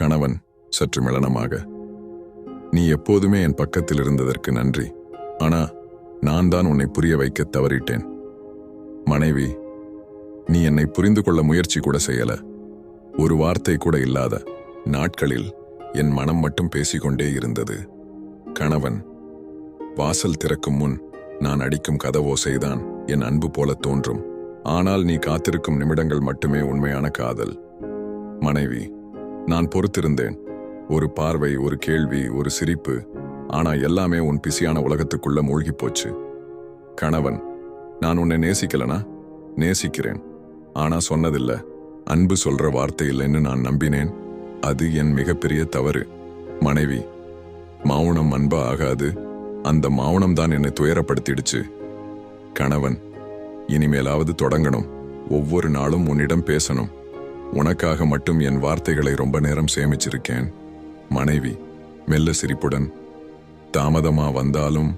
கணவன் சற்று மிளனமாக நீ எப்போதுமே என் பக்கத்தில் இருந்ததற்கு நன்றி. ஆனா நான் தான் உன்னை புரிய வைக்க தவறிட்டேன். மனைவி நீ என்னை புரிந்து கொள்ள முயற்சி கூட செய்யல. ஒரு வார்த்தை கூட இல்லாத நாட்களில் என் மனம் மட்டும் பேசிக்கொண்டே இருந்தது. கணவன் வாசல் திறக்கும் முன் நான் அடிக்கும் கதவோசைதான் என் அன்பு போல தோன்றும். ஆனால் நீ காத்திருக்கும் நிமிடங்கள் மட்டுமே உண்மையான காதல். மனைவி நான் பொறுத்திருந்தேன். ஒரு பார்வை ஒரு கேள்வி ஒரு சிரிப்பு ஆனா எல்லாமே உன் பிசியான உலகத்துக்குள்ள மூழ்கி போச்சு. கணவன் நான் உன்னை நேசிக்கலனா? நேசிக்கிறேன். ஆனா சொன்னதில்ல. அன்பு சொல்ற வார்த்தை இல்லைன்னு நான் நம்பினேன். அது என் மிகப்பெரிய தவறு. மனைவி மௌனம் அன்பா ஆகாது. அந்த மௌனம் தான் என்னை துயரப்படுத்திடுச்சு. கணவன் இனிமேலாவது தொடங்கணும். ஒவ்வொரு நாளும் உன்னிடம் பேசணும். உனக்காக மட்டும் என் வார்த்தைகளை ரொம்ப நேரம் சேமிச்சிருக்கேன். மனைவி மெல்ல சிரிப்புடன் தாமதமா வந்தாலும்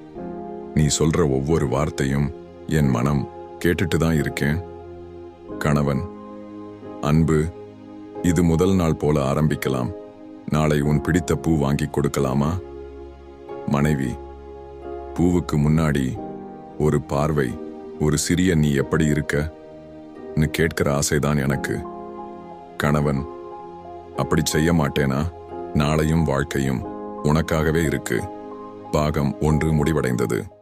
நீ சொல்ற ஒவ்வொரு வார்த்தையும் என் மனம் கேட்டுட்டு தான் இருக்கேன். கணவன் அன்பு இது முதல் நாள் போல ஆரம்பிக்கலாம். நாளை உன் பிடித்த பூ வாங்கி கொடுக்கலாமா? மனைவி பூவுக்கு முன்னாடி ஒரு பார்வை ஒரு சிறிய நீ எப்படி இருக்கன்னு கேட்கிற ஆசைதான் எனக்கு. கணவன். அப்படி செய்ய மாட்டேனா? நாளையும் வாழ்க்கையும் உனக்காகவே இருக்கு. பாகம் ஒன்று முடிவடைந்தது.